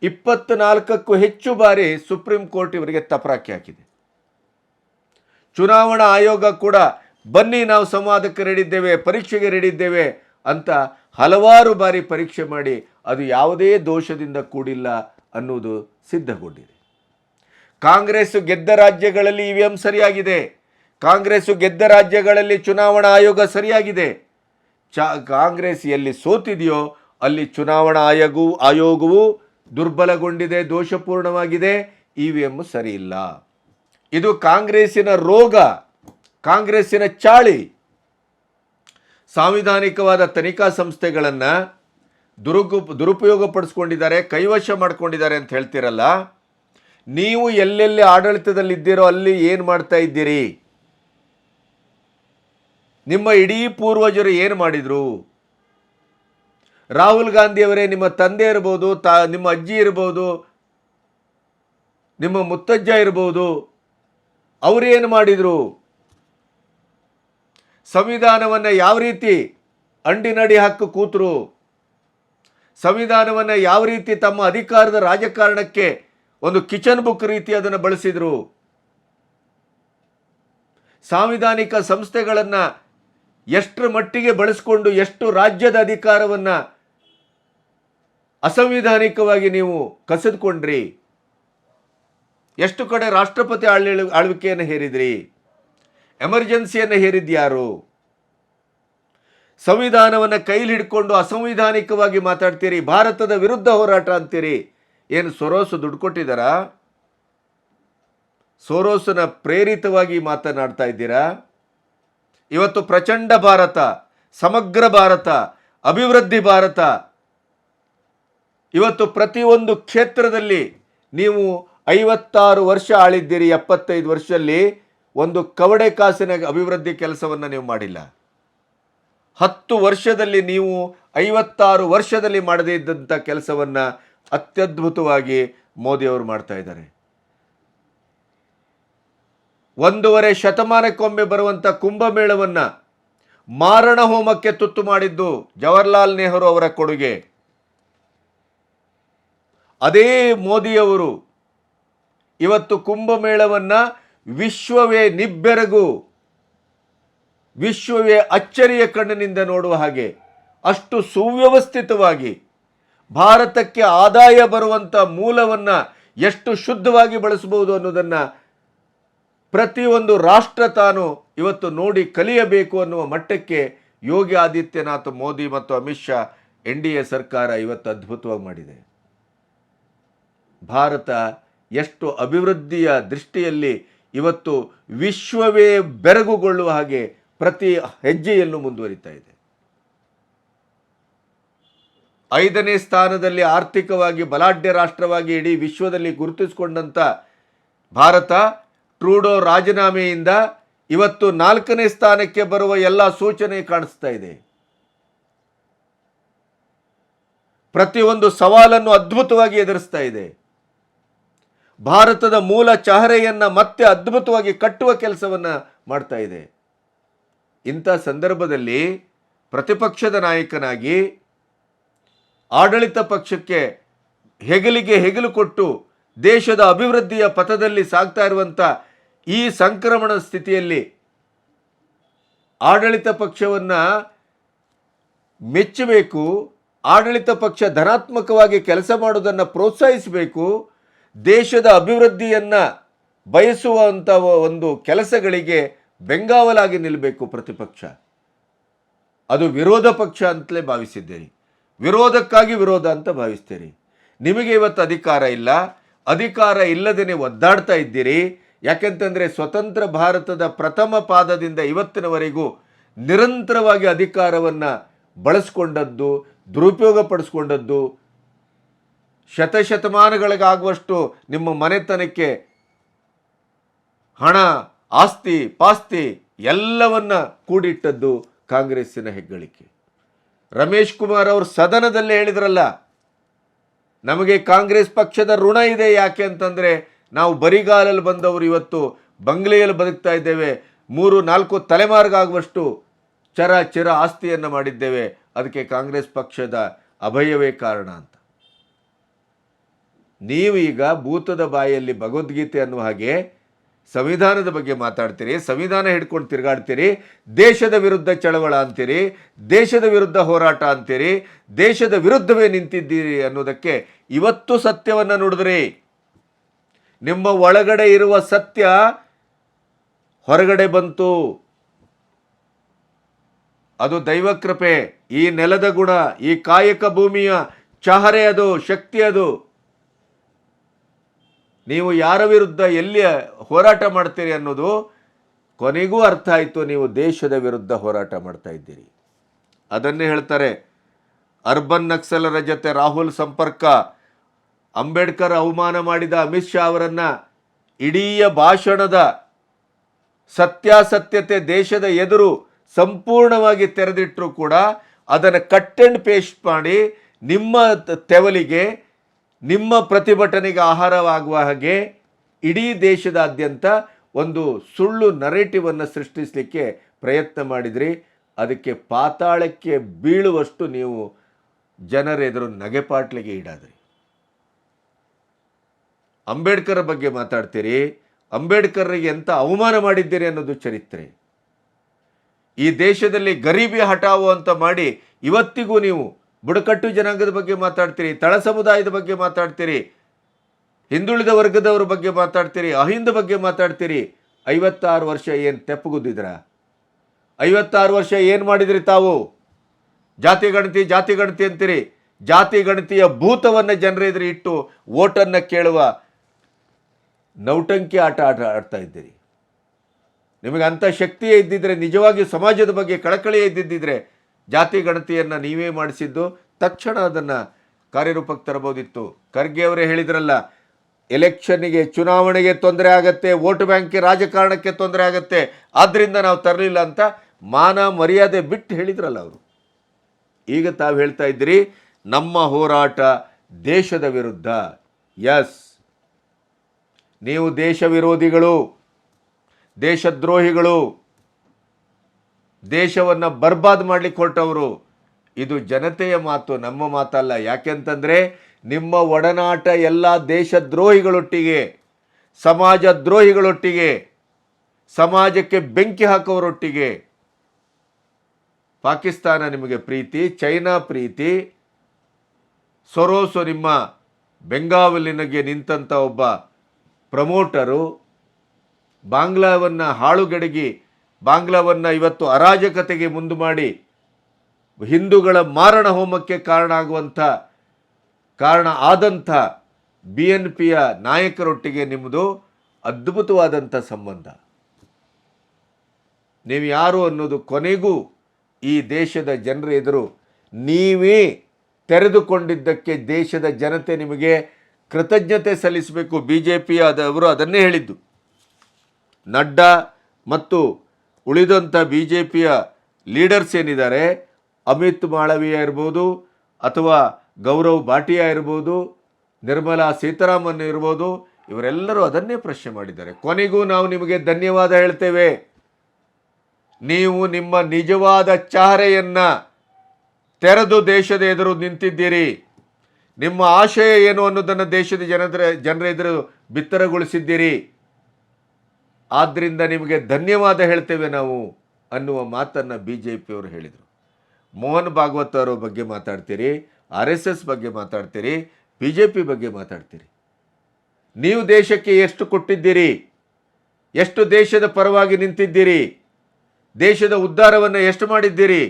ಇಪ್ಪತ್ನಾಲ್ಕಕ್ಕೂ ಹೆಚ್ಚು ಬಾರಿ ಸುಪ್ರೀಂ ಕೋರ್ಟ್ ಇವರಿಗೆ ತಪರಾಕಿ ಹಾಕಿದೆ. ಚುನಾವಣಾ ಆಯೋಗ ಕೂಡ ಬನ್ನಿ ನಾವು ಸಂವಾದಕ್ಕೆ ರೆಡಿದ್ದೇವೆ, ಪರೀಕ್ಷೆಗೆ ರೆಡಿದ್ದೇವೆ ಅಂತ ಹಲವಾರು ಬಾರಿ ಪರೀಕ್ಷೆ ಮಾಡಿ ಅದು ಯಾವುದೇ ದೋಷದಿಂದ ಕೂಡಿಲ್ಲ ಅನ್ನುವುದು ಸಿದ್ಧಗೊಂಡಿದೆ. ಕಾಂಗ್ರೆಸ್ ಗೆದ್ದ ರಾಜ್ಯಗಳಲ್ಲಿ ಇ ವಿ ಎಂ ಸರಿಯಾಗಿದೆ. ಕಾಂಗ್ರೆಸ್ ಗೆದ್ದ ರಾಜ್ಯಗಳಲ್ಲಿ ಚುನಾವಣಾ ಆಯೋಗ ಸರಿಯಾಗಿದೆ. ಚ, ಕಾಂಗ್ರೆಸ್ ಎಲ್ಲಿ ಸೋತಿದೆಯೋ ಅಲ್ಲಿ ಚುನಾವಣಾ ಆಯೋಗವು ಆಯೋಗವು ದುರ್ಬಲಗೊಂಡಿದೆ, ದೋಷಪೂರ್ಣವಾಗಿದೆ, ಇ ವಿ ಎಂ ಸರಿಯಿಲ್ಲ. ಇದು ಕಾಂಗ್ರೆಸ್ಸಿನ ರೋಗ, ಕಾಂಗ್ರೆಸ್ಸಿನ ಚಾಳಿ. ಸಾಂವಿಧಾನಿಕವಾದ ತನಿಖಾ ಸಂಸ್ಥೆಗಳನ್ನು ದುರುಗು ಪಡಿಸ್ಕೊಂಡಿದ್ದಾರೆ ಕೈವಶ ಮಾಡ್ಕೊಂಡಿದ್ದಾರೆ ಅಂತ ಹೇಳ್ತೀರಲ್ಲ, ನೀವು ಎಲ್ಲೆಲ್ಲಿ ಆಡಳಿತದಲ್ಲಿದ್ದೀರೋ ಅಲ್ಲಿ ಏನು ಮಾಡ್ತಾ ಇದ್ದೀರಿ? ನಿಮ್ಮ ಇಡೀ ಪೂರ್ವಜರು ಏನು ಮಾಡಿದರು? ರಾಹುಲ್ ಗಾಂಧಿಯವರೇ ನಿಮ್ಮ ತಂದೆ ಇರ್ಬೋದು, ತಾ, ನಿಮ್ಮ ಅಜ್ಜಿ ಇರ್ಬೋದು, ನಿಮ್ಮ ಮುತ್ತಜ್ಜ ಇರ್ಬೋದು ಅವರೇನು ಮಾಡಿದರು? ಸಂವಿಧಾನವನ್ನು ಯಾವ ರೀತಿ ಅಂಡಿನಡಿ ಹಕ್ಕು ಕೂತರು? ಸಂವಿಧಾನವನ್ನು ಯಾವ ರೀತಿ ತಮ್ಮ ಅಧಿಕಾರದ ರಾಜಕಾರಣಕ್ಕೆ ಒಂದು ಕಿಚನ್ ಬುಕ್ ರೀತಿ ಅದನ್ನು ಬಳಸಿದರು? ಸಾಂವಿಧಾನಿಕ ಸಂಸ್ಥೆಗಳನ್ನು ಎಷ್ಟರ ಮಟ್ಟಿಗೆ ಬಳಸಿಕೊಂಡು ಎಷ್ಟು ರಾಜ್ಯದ ಅಧಿಕಾರವನ್ನು ಅಸಂವಿಧಾನಿಕವಾಗಿ ನೀವು ಕಸಿದುಕೊಂಡ್ರಿ? ಎಷ್ಟು ಕಡೆ ರಾಷ್ಟ್ರಪತಿ ಆಳ್ವಿ, ಆಳ್ವಿಕೆಯನ್ನು ಹೇರಿದ್ರಿ? ಎಮರ್ಜೆನ್ಸಿಯನ್ನು ಹೇರಿದ್ಯಾರು? ಸಂವಿಧಾನವನ್ನು ಕೈಲಿ ಹಿಡ್ಕೊಂಡು ಅಸಂವಿಧಾನಿಕವಾಗಿ ಮಾತಾಡ್ತೀರಿ, ಭಾರತದ ವಿರುದ್ಧ ಹೋರಾಟ ಅಂತೀರಿ. ಏನು ಸೊರೋಸು ದುಡ್ಡು ಕೊಟ್ಟಿದ್ದಾರಾ? ಸೋರೋಸನ ಪ್ರೇರಿತವಾಗಿ ಮಾತನಾಡ್ತಾ ಇದ್ದೀರಾ? ಇವತ್ತು ಪ್ರಚಂಡ ಭಾರತ, ಸಮಗ್ರ ಭಾರತ, ಅಭಿವೃದ್ಧಿ ಭಾರತ. ಇವತ್ತು ಪ್ರತಿಯೊಂದು ಕ್ಷೇತ್ರದಲ್ಲಿ ನೀವು ಐವತ್ತಾರು ವರ್ಷ ಆಳಿದ್ದೀರಿ, ಎಪ್ಪತ್ತೈದು ವರ್ಷದಲ್ಲಿ ಒಂದು ಕವಡೆ ಕಾಸಿನ ಅಭಿವೃದ್ಧಿ ಕೆಲಸವನ್ನು ನೀವು ಮಾಡಿಲ್ಲ. ಹತ್ತು ವರ್ಷದಲ್ಲಿ ನೀವು ಐವತ್ತಾರು ವರ್ಷದಲ್ಲಿ ಮಾಡದೇ ಇದ್ದಂಥ ಕೆಲಸವನ್ನು ಅತ್ಯದ್ಭುತವಾಗಿ ಮೋದಿಯವರು ಮಾಡ್ತಾ ಇದ್ದಾರೆ. ಒಂದೂವರೆ ಶತಮಾನಕ್ಕೊಮ್ಮೆ ಬರುವಂಥ ಕುಂಭಮೇಳವನ್ನು ಮಾರಣ ಹೋಮಕ್ಕೆ ತುತ್ತು ಮಾಡಿದ್ದು ಜವಹರ್ಲಾಲ್ ನೆಹರು ಅವರ ಕೊಡುಗೆ. ಅದೇ ಮೋದಿಯವರು ಇವತ್ತು ಕುಂಭಮೇಳವನ್ನು ವಿಶ್ವವೇ ನಿಬ್ಬೆರಗು, ವಿಶ್ವವೇ ಅಚ್ಚರಿಯ ಕಣ್ಣಿನಿಂದ ನೋಡುವ ಹಾಗೆ, ಅಷ್ಟು ಸುವ್ಯವಸ್ಥಿತವಾಗಿ ಭಾರತಕ್ಕೆ ಆದಾಯ ಬರುವಂಥ ಮೂಲವನ್ನು ಎಷ್ಟು ಶುದ್ಧವಾಗಿ ಬಳಸಬಹುದು ಅನ್ನೋದನ್ನು ಪ್ರತಿಯೊಂದು ರಾಷ್ಟ್ರ ತಾನು ಇವತ್ತು ನೋಡಿ ಕಲಿಯಬೇಕು ಅನ್ನುವ ಮಟ್ಟಕ್ಕೆ ಯೋಗಿ ಆದಿತ್ಯನಾಥ್, ಮೋದಿ ಮತ್ತು Amit Shah N D A ಸರ್ಕಾರ ಇವತ್ತು ಅದ್ಭುತವಾಗಿ ಮಾಡಿದೆ. ಭಾರತ ಎಷ್ಟು ಅಭಿವೃದ್ಧಿಯ ದೃಷ್ಟಿಯಲ್ಲಿ ಇವತ್ತು ವಿಶ್ವವೇ ಬೆರಗುಗೊಳ್ಳುವ ಹಾಗೆ ಪ್ರತಿ ಹೆಜ್ಜೆಯನ್ನು ಮುಂದುವರಿತಾ ಇದೆ. ಐದನೇ ಸ್ಥಾನದಲ್ಲಿ ಆರ್ಥಿಕವಾಗಿ ಬಲಾಢ್ಯ ರಾಷ್ಟ್ರವಾಗಿ ಇಡೀ ವಿಶ್ವದಲ್ಲಿ ಗುರುತಿಸಿಕೊಂಡಂಥ ಭಾರತ ಟ್ರೂಡೋ ರಾಜೀನಾಮೆಯಿಂದ ಇವತ್ತು ನಾಲ್ಕನೇ ಸ್ಥಾನಕ್ಕೆ ಬರುವ ಎಲ್ಲ ಸೂಚನೆ ಕಾಣಿಸ್ತಾ ಇದೆ. ಪ್ರತಿಯೊಂದು ಸವಾಲನ್ನು ಅದ್ಭುತವಾಗಿ ಎದುರಿಸ್ತಾ ಇದೆ. ಭಾರತದ ಮೂಲ ಚಹರೆಯನ್ನು ಮತ್ತೆ ಅದ್ಭುತವಾಗಿ ಕಟ್ಟುವ ಕೆಲಸವನ್ನು ಮಾಡ್ತಾ ಇದೆ. ಇಂಥ ಸಂದರ್ಭದಲ್ಲಿ ಪ್ರತಿಪಕ್ಷದ ನಾಯಕನಾಗಿ ಆಡಳಿತ ಪಕ್ಷಕ್ಕೆ ಹೆಗಲಿಗೆ ಹೆಗಲು ಕೊಟ್ಟು ದೇಶದ ಅಭಿವೃದ್ಧಿಯ ಪಥದಲ್ಲಿ ಸಾಗ್ತಾ ಇರುವಂಥ ಈ ಸಂಕ್ರಮಣ ಸ್ಥಿತಿಯಲ್ಲಿ ಆಡಳಿತ ಪಕ್ಷವನ್ನು ಮೆಚ್ಚಬೇಕು, ಆಡಳಿತ ಪಕ್ಷ ಧನಾತ್ಮಕವಾಗಿ ಕೆಲಸ ಮಾಡೋದನ್ನು ಪ್ರೋತ್ಸಾಹಿಸಬೇಕು, ದೇಶದ ಅಭಿವೃದ್ಧಿಯನ್ನು ಬಯಸುವಂಥ ಒಂದು ಕೆಲಸಗಳಿಗೆ ಬೆಂಗಾವಲಾಗಿ ನಿಲ್ಲಬೇಕು ಪ್ರತಿಪಕ್ಷ. ಅದು ವಿರೋಧ ಪಕ್ಷ ಅಂತಲೇ ಭಾವಿಸಿದ್ದೀರಿ. ವಿರೋಧಕ್ಕಾಗಿ ವಿರೋಧ ಅಂತ ಭಾವಿಸ್ತೀರಿ. ನಿಮಗೆ ಇವತ್ತು ಅಧಿಕಾರ ಇಲ್ಲ. ಅಧಿಕಾರ ಇಲ್ಲದೇ ಒದ್ದಾಡ್ತಾ ಇದ್ದೀರಿ. ಯಾಕೆಂತಂದರೆ ಸ್ವತಂತ್ರ ಭಾರತದ ಪ್ರಥಮ ಪಾದದಿಂದ ಇವತ್ತಿನವರೆಗೂ ನಿರಂತರವಾಗಿ ಅಧಿಕಾರವನ್ನು ಬಳಸ್ಕೊಂಡದ್ದು, ದುರುಪಯೋಗ ಪಡಿಸ್ಕೊಂಡದ್ದು, ಶತಶತಮಾನಗಳಿಗಾಗುವಷ್ಟು ನಿಮ್ಮ ಮನೆತನಕ್ಕೆ ಹಣ, ಆಸ್ತಿ, ಪಾಸ್ತಿ ಎಲ್ಲವನ್ನ ಕೂಡಿಟ್ಟದ್ದು ಕಾಂಗ್ರೆಸ್ಸಿನ ಹೆಗ್ಗಳಿಕೆ. ರಮೇಶ್ ಕುಮಾರ್ ಅವರು ಸದನದಲ್ಲೇ ಹೇಳಿದ್ರಲ್ಲ, ನಮಗೆ ಕಾಂಗ್ರೆಸ್ ಪಕ್ಷದ ಋಣ ಇದೆ ಯಾಕೆ ಅಂತಂದರೆ ನಾವು ಬರಿಗಾಲಲ್ಲಿ ಬಂದವರು ಇವತ್ತು ಬಂಗ್ಲೆಯಲ್ಲಿ ಬದುಕ್ತಾ ಇದ್ದೇವೆ. ಮೂರು, ನಾಲ್ಕು ತಲೆಮಾರಿಗಾಗುವಷ್ಟು ಚರ, ಚಿರ ಆಸ್ತಿಯನ್ನು ಮಾಡಿದ್ದೇವೆ. ಅದಕ್ಕೆ ಕಾಂಗ್ರೆಸ್ ಪಕ್ಷದ ಅಭಯವೇ ಕಾರಣ ಅಂತ. ನೀವು ಈಗ ಭೂತದ ಬಾಯಲ್ಲಿ ಭಗವದ್ಗೀತೆ ಅನ್ನುವ ಹಾಗೆ ಸಂವಿಧಾನದ ಬಗ್ಗೆ ಮಾತಾಡ್ತೀರಿ, ಸಂವಿಧಾನ ಹಿಡ್ಕೊಂಡು ತಿರುಗಾಡ್ತೀರಿ, ದೇಶದ ವಿರುದ್ಧ ಚಳವಳ ಅಂತೀರಿ, ದೇಶದ ವಿರುದ್ಧ ಹೋರಾಟ ಅಂತೀರಿ, ದೇಶದ ವಿರುದ್ಧವೇ ನಿಂತಿದ್ದೀರಿ ಅನ್ನೋದಕ್ಕೆ ಇವತ್ತು ಸತ್ಯವನ್ನು ನುಡಿದ್ರಿ. ನಿಮ್ಮ ಒಳಗಡೆ ಇರುವ ಸತ್ಯ ಹೊರಗಡೆ ಬಂತು. ಅದು ದೈವಕೃಪೆ, ಈ ನೆಲದ ಗುಣ, ಈ ಕಾಯಕ ಭೂಮಿಯ ಚಹರೆ ಅದು, ಶಕ್ತಿ ಅದು. ನೀವು ಯಾರ ವಿರುದ್ಧ ಎಲ್ಲಿ ಹೋರಾಟ ಮಾಡ್ತೀರಿ ಅನ್ನೋದು ಕೊನೆಗೂ ಅರ್ಥ ಆಯಿತು. ನೀವು ದೇಶದ ವಿರುದ್ಧ ಹೋರಾಟ ಮಾಡ್ತಾ ಇದ್ದೀರಿ. ಅದನ್ನೇ ಹೇಳ್ತಾರೆ ಅರ್ಬನ್ ನಕ್ಸಲರ ಜೊತೆ ರಾಹುಲ್ ಸಂಪರ್ಕ. ಅಂಬೇಡ್ಕರ್ ಅವಮಾನ ಮಾಡಿದ ಅಮಿತ್ ಶಾ ಅವರನ್ನು ಇಡೀ ಭಾಷಣದ ಸತ್ಯಾಸತ್ಯತೆ ದೇಶದ ಎದುರು ಸಂಪೂರ್ಣವಾಗಿ ತೆರೆದಿಟ್ಟರೂ ಕೂಡ ಅದನ್ನು ಕಟ್ ಆ್ಯಂಡ್ ಪೇಸ್ಟ್ ಮಾಡಿ ನಿಮ್ಮ ತೆವಲಿಗೆ, ನಿಮ್ಮ ಪ್ರತಿಭಟನೆಗೆ ಆಹಾರವಾಗುವ ಹಾಗೆ ಇಡೀ ದೇಶದಾದ್ಯಂತ ಒಂದು ಸುಳ್ಳು ನರೇಟಿವನ್ನು ಸೃಷ್ಟಿಸಲಿಕ್ಕೆ ಪ್ರಯತ್ನ ಮಾಡಿದ್ರಿ. ಅದಕ್ಕೆ ಪಾತಾಳಕ್ಕೆ ಬೀಳುವಷ್ಟು ನೀವು ಜನರೆದುರು ನಗೆಪಾಟ್ಲಿಗೆ ಈಡಾದ್ರಿ. ಅಂಬೇಡ್ಕರ್ ಬಗ್ಗೆ ಮಾತಾಡ್ತೀರಿ, ಅಂಬೇಡ್ಕರ್ರಿಗೆ ಎಂಥ ಅವಮಾನ ಮಾಡಿದ್ದೀರಿ ಅನ್ನೋದು ಚರಿತ್ರೆ. ಈ ದೇಶದಲ್ಲಿ ಗರೀಬಿ ಹಟಾವು ಅಂತ ಮಾಡಿ ಇವತ್ತಿಗೂ ನೀವು ಬುಡಕಟ್ಟು ಜನಾಂಗದ ಬಗ್ಗೆ ಮಾತಾಡ್ತೀರಿ, ತಳ ಸಮುದಾಯದ ಬಗ್ಗೆ ಮಾತಾಡ್ತೀರಿ, ಹಿಂದುಳಿದ ವರ್ಗದವರ ಬಗ್ಗೆ ಮಾತಾಡ್ತೀರಿ, ಅಹಿಂದ ಬಗ್ಗೆ ಮಾತಾಡ್ತೀರಿ, ಐವತ್ತಾರು ವರ್ಷ ಏನು ತೆಪ್ಪಗುದ್ದಿದ್ರ? ಐವತ್ತಾರು ವರ್ಷ ಏನು ಮಾಡಿದ್ರಿ ತಾವು? ಜಾತಿ ಗಣತಿ ಜಾತಿ ಗಣತಿ ಅಂತೀರಿ, ಜಾತಿ ಗಣತಿಯ ಭೂತವನ್ನು ಜನರ ಎದುರು ಇಟ್ಟು ಓಟನ್ನು ಕೇಳುವ ನೌಟಂಕಿ ಆಟ ಆಟ ಆಡ್ತಾ ಇದ್ದೀರಿ. ನಿಮಗೆ ಅಂಥ ಶಕ್ತಿಯೇ ಇದ್ದಿದ್ದರೆ ನಿಜವಾಗಿಯೂ ಸಮಾಜದ ಬಗ್ಗೆ ಕಳಕಳಿಯೇ ಇದ್ದಿದ್ದರೆ ಜಾತಿ ಗಣತಿಯನ್ನು ನೀವೇ ಮಾಡಿಸಿದ್ದು, ತಕ್ಷಣ ಅದನ್ನು ಕಾರ್ಯರೂಪಕ್ಕೆ ತರಬೋದಿತ್ತು ಖರ್ಗೆ ಅವರೇ ಹೇಳಿದ್ರಲ್ಲ, ಎಲೆಕ್ಷನ್ನಿಗೆ ಚುನಾವಣೆಗೆ ತೊಂದರೆ ಆಗತ್ತೆ, ವೋಟ್ ಬ್ಯಾಂಕ್ಗೆ ರಾಜಕಾರಣಕ್ಕೆ ತೊಂದರೆ ಆಗತ್ತೆ ಆದ್ದರಿಂದ ನಾವು ತರಲಿಲ್ಲ ಅಂತ ಮಾನ ಮರ್ಯಾದೆ ಬಿಟ್ಟು ಹೇಳಿದ್ರಲ್ಲ ಅವರು. ಈಗ ತಾವು ಹೇಳ್ತಾ ಇದ್ದೀರಿ, ನಮ್ಮ ಹೋರಾಟ ದೇಶದ ವಿರುದ್ಧ. ಎಸ್ ನೀವು ದೇಶ ವಿರೋಧಿಗಳು ದೇಶದ್ರೋಹಿಗಳು, ದೇಶವನ್ನು ಬರ್ಬಾದ್ ಮಾಡಲಿಕ್ಕೆ ಹೊರಟವರು, ಇದು ಜನತೆಯ ಮಾತು, ನಮ್ಮ ಮಾತಲ್ಲ. ಯಾಕೆಂತಂದರೆ, ನಿಮ್ಮ ಒಡನಾಟ ಎಲ್ಲ ದೇಶದ್ರೋಹಿಗಳೊಟ್ಟಿಗೆ ಸಮಾಜ ದ್ರೋಹಿಗಳೊಟ್ಟಿಗೆ ಸಮಾಜಕ್ಕೆ ಬೆಂಕಿ ಹಾಕೋರೊಟ್ಟಿಗೆ ಪಾಕಿಸ್ತಾನ ನಿಮಗೆ ಪ್ರೀತಿ, ಚೈನಾ ಪ್ರೀತಿ. ಸೊರೋಸು ನಿಮ್ಮ ಬೆಂಗಾವಲಿನಗೆ ನಿಂತಂಥ ಒಬ್ಬ ಪ್ರಮೋಟರು ಬಾಂಗ್ಲಾವನ್ನು ಹಾಳುಗಡಗಿ, ಬಾಂಗ್ಲಾವನ್ನು ಇವತ್ತು ಅರಾಜಕತೆಗೆ ಮುಂದು ಮಾಡಿ ಹಿಂದೂಗಳ ಮಾರಣ ಹೋಮಕ್ಕೆ ಕಾರಣ ಆಗುವಂಥ, ಕಾರಣ ಆದಂಥ ಬಿ ಎನ್ ಪಿಯ ನಾಯಕರೊಟ್ಟಿಗೆ ನಿಮ್ಮದು ಅದ್ಭುತವಾದಂಥ ಸಂಬಂಧ. ನೀವು ಯಾರು ಅನ್ನೋದು ಕೊನೆಗೂ ಈ ದೇಶದ ಜನರ ಎದುರು ನೀವೇ ತೆರೆದುಕೊಂಡಿದ್ದಕ್ಕೆ ದೇಶದ ಜನತೆ ನಿಮಗೆ ಕೃತಜ್ಞತೆ ಸಲ್ಲಿಸಬೇಕು. ಬಿ ಜೆ ಪಿಯದವರು ಅದನ್ನೇ ಹೇಳಿದ್ದು. ನಡ್ಡಾ ಮತ್ತು ಉಳಿದಂಥ ಬಿ ಜೆ ಪಿಯ ಲೀಡರ್ಸ್ ಏನಿದ್ದಾರೆ? ಅಮಿತ್ ಮಾಳವೀಯ ಇರ್ಬೋದು ಅಥವಾ ಗೌರವ್ ಭಾಟಿಯಾ ಇರ್ಬೋದು, ನಿರ್ಮಲಾ ಸೀತಾರಾಮನ್ ಇರ್ಬೋದು, ಇವರೆಲ್ಲರೂ ಅದನ್ನೇ ಪ್ರಶ್ನೆ ಮಾಡಿದ್ದಾರೆ. ಕೊನೆಗೂ ನಾವು ನಿಮಗೆ ಧನ್ಯವಾದ ಹೇಳ್ತೇವೆ. ನೀವು ನಿಮ್ಮ ನಿಜವಾದ ಚಹರೆಯನ್ನು ತೆರೆದು ದೇಶದ ಎದುರು ನಿಂತಿದ್ದೀರಿ. ನಿಮ್ಮ ಆಶಯ ಏನು ಅನ್ನೋದನ್ನು ದೇಶದ ಜನರ ಜನರ ಎದುರು ಬಿತ್ತರಗೊಳಿಸಿದ್ದೀರಿ. ಆದ್ದರಿಂದ ನಿಮಗೆ ಧನ್ಯವಾದ ಹೇಳ್ತೇವೆ ನಾವು ಅನ್ನುವ ಮಾತನ್ನು ಬಿ ಜೆ ಪಿಯವರು ಹೇಳಿದರು. ಮೋಹನ್ ಭಾಗವತ್ ಅವರ ಬಗ್ಗೆ ಮಾತಾಡ್ತೀರಿ, ಆರ್ ಎಸ್ ಎಸ್ ಬಗ್ಗೆ ಮಾತಾಡ್ತೀರಿ ಬಿ ಜೆ ಪಿ ಬಗ್ಗೆ ಮಾತಾಡ್ತೀರಿ. ನೀವು ದೇಶಕ್ಕೆ ಎಷ್ಟು ಕೊಟ್ಟಿದ್ದೀರಿ, ಎಷ್ಟು ದೇಶದ ಪರವಾಗಿ ನಿಂತಿದ್ದೀರಿ, ದೇಶದ ಉದ್ಧಾರವನ್ನು ಎಷ್ಟು ಮಾಡಿದ್ದೀರಿ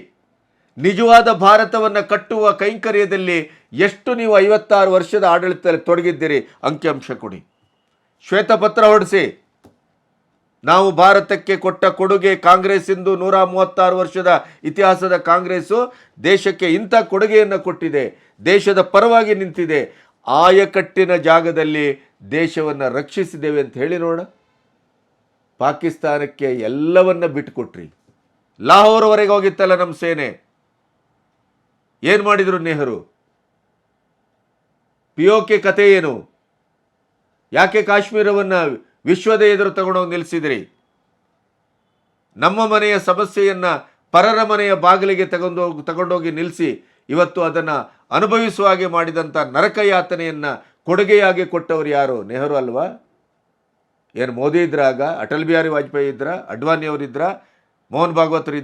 ನಿಜವಾದ ಭಾರತವನ್ನು ಕಟ್ಟುವ ಕೈಂಕರ್ಯದಲ್ಲಿ ಎಷ್ಟು ನೀವು ಐವತ್ತಾರು ವರ್ಷದ ಆಡಳಿತದಲ್ಲಿ ತೊಡಗಿದ್ದೀರಿ? ಅಂಕಿಅಂಶ ಕೊಡಿ. ಶ್ವೇತಪತ್ರ ಹೊಡೆಸಿ. ನಾವು ಭಾರತಕ್ಕೆ ಕೊಟ್ಟ ಕೊಡುಗೆ ಕಾಂಗ್ರೆಸ್ ಇಂದು ನೂರ ಮೂವತ್ತಾರು ವರ್ಷದ ಇತಿಹಾಸದ ಕಾಂಗ್ರೆಸ್ಸು ದೇಶಕ್ಕೆ ಇಂಥ ಕೊಡುಗೆಯನ್ನು ಕೊಟ್ಟಿದೆ. ದೇಶದ ಪರವಾಗಿ ನಿಂತಿದೆ. ಆಯಕಟ್ಟಿನ ಜಾಗದಲ್ಲಿ ದೇಶವನ್ನು ರಕ್ಷಿಸಿದ್ದೇವೆ ಅಂತ ಹೇಳಿ ನೋಡ ಪಾಕಿಸ್ತಾನಕ್ಕೆ ಎಲ್ಲವನ್ನ ಬಿಟ್ಟುಕೊಟ್ರಿ ಲಾಹೋರ್ವರೆಗೆ ಹೋಗಿತ್ತಲ್ಲ ನಮ್ಮ ಸೇನೆ. ಏನು ಮಾಡಿದರು ನೆಹರು? ಪಿಯೋಕೆ ಕತೆ ಏನು? ಯಾಕೆ ಕಾಶ್ಮೀರವನ್ನು ವಿಶ್ವದ ಎದುರು ತಗೊಂಡೋಗಿ ನಿಲ್ಲಿಸಿದಿರಿ ನಮ್ಮ ಮನೆಯ ಸಮಸ್ಯೆಯನ್ನು ಪರರ ಮನೆಯ ಬಾಗಿಲಿಗೆ ತಗೊಂಡೋಗಿ ತಗೊಂಡೋಗಿ ನಿಲ್ಲಿಸಿ ಇವತ್ತು ಅದನ್ನು ಅನುಭವಿಸುವ ಹಾಗೆ ಮಾಡಿದಂಥ ನರಕ ಯಾತನೆಯನ್ನು ಕೊಡುಗೆಯಾಗಿ ಕೊಟ್ಟವರು ಯಾರು? ನೆಹರು ಅಲ್ವಾ? ಏನು ಮೋದಿ ಇದ್ರಾಗ ಅಟಲ್ ಬಿಹಾರಿ ವಾಜಪೇಯಿ ಇದ್ರ? ಅಡ್ವಾಣಿ ಅವರಿದ್ರ ಮೋಹನ್ ಭಾಗವತರು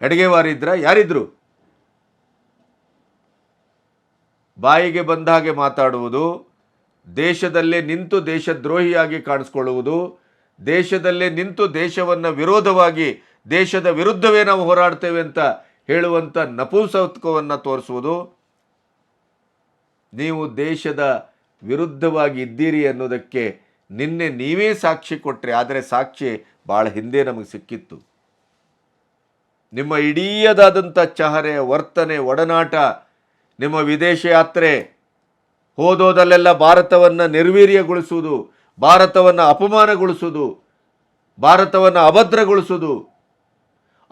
ಇದ್ರ ಯಾರಿದ್ರು? ಬಾಯಿಗೆ ಬಂದ ಹಾಗೆ ಮಾತಾಡುವುದು, ದೇಶದಲ್ಲೇ ನಿಂತು ದೇಶದ್ರೋಹಿಯಾಗಿ ಕಾಣಿಸ್ಕೊಳ್ಳುವುದು, ದೇಶದಲ್ಲೇ ನಿಂತು ದೇಶವನ್ನು ವಿರೋಧವಾಗಿ ದೇಶದ ವಿರುದ್ಧವೇ ನಾವು ಹೋರಾಡ್ತೇವೆ ಅಂತ ಹೇಳುವಂಥ ನಪುಂಸತ್ವವನ್ನು ತೋರಿಸುವುದು. ನೀವು ದೇಶದ ವಿರುದ್ಧವಾಗಿ ಇದ್ದೀರಿ ಅನ್ನೋದಕ್ಕೆ ನಿನ್ನೆ ನೀವೇ ಸಾಕ್ಷಿ ಕೊಟ್ಟರೆ ಆದರೆ ಸಾಕ್ಷಿ ಭಾಳ ಹಿಂದೆ ನಮಗೆ ಸಿಕ್ಕಿತ್ತು. ನಿಮ್ಮ ಇಡೀಯದಾದಂಥ ಚಹರೆ, ವರ್ತನೆ, ಒಡನಾಟ, ನಿಮ್ಮ ವಿದೇಶ ಯಾತ್ರೆ, ಹೋದೋದಲ್ಲೆಲ್ಲ ಭಾರತವನ್ನು ನಿರ್ವೀರ್ಯಗೊಳಿಸುವುದು, ಭಾರತವನ್ನು ಅಪಮಾನಗೊಳಿಸುವುದು, ಭಾರತವನ್ನು ಅಭದ್ರಗೊಳಿಸುವುದು,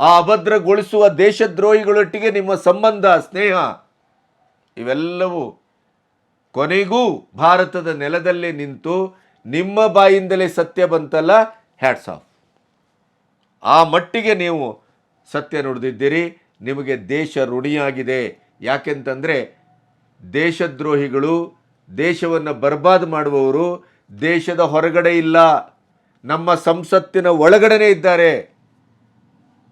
ಆ ಅಭದ್ರಗೊಳಿಸುವ ದೇಶದ್ರೋಹಿಗಳೊಟ್ಟಿಗೆ ನಿಮ್ಮ ಸಂಬಂಧ, ಸ್ನೇಹ, ಇವೆಲ್ಲವೂ ಕೊನೆಗೂ ಭಾರತದ ನೆಲದಲ್ಲೇ ನಿಂತು ನಿಮ್ಮ ಬಾಯಿಂದಲೇ ಸತ್ಯ ಬಂತಲ್ಲ ಹ್ಯಾಟ್ಸ್ ಆಫ್ ಆ ಮಟ್ಟಿಗೆ ನೀವು ಸತ್ಯ ನುಡಿದಿದ್ದೀರಿ, ನಿಮಗೆ ದೇಶ ಋಣಿಯಾಗಿದೆ. ಯಾಕೆಂತಂದರೆ, ದೇಶದ್ರೋಹಿಗಳು, ದೇಶವನ್ನು ಬರ್ಬಾದ್ ಮಾಡುವವರು ದೇಶದ ಹೊರಗಡೆ ಇಲ್ಲ, ನಮ್ಮ ಸಂಸತ್ತಿನ ಒಳಗಡೆನೇ ಇದ್ದಾರೆ